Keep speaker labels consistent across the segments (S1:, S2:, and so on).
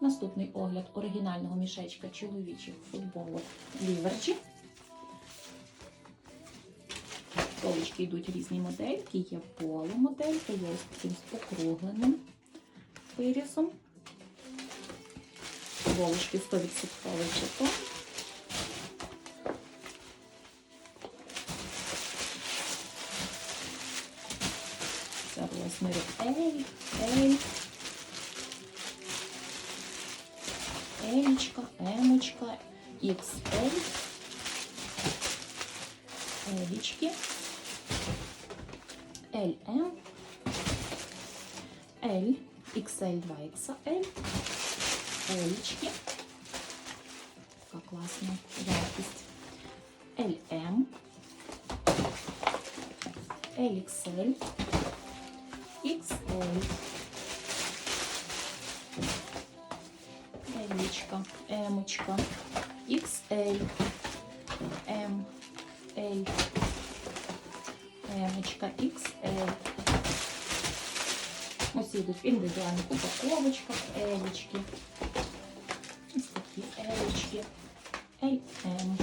S1: Наступний огляд оригінального мішечка чоловічих футболок Ліверчі. Полочки йдуть різні модельки, є поло моделька, є ось таким з покругленим вирізом. Волочки 100% чепон. Це розміри L, L, Елічка, Емочка, XL, Елічки, LM, L, XL, 2XL, Елічки. Така класна якість. LM, LXL, XL. Емочка, XL, М, L, Емочка, XL. Ось йдуть в індивідуальних упаковочках, Елічки. Ось такі Елічки, LM,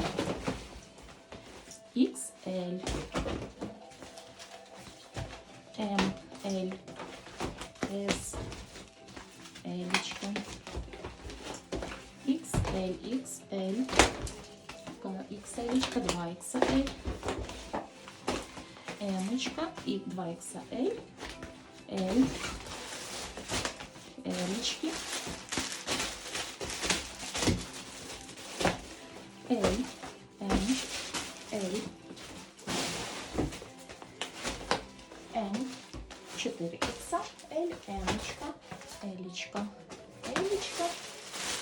S1: XL, М, L, S, Елічка. XL, XL, XL, 2XL, M і 2XL, L, L, L, M, L, М, 4X, L, М, Елічка, Елічка,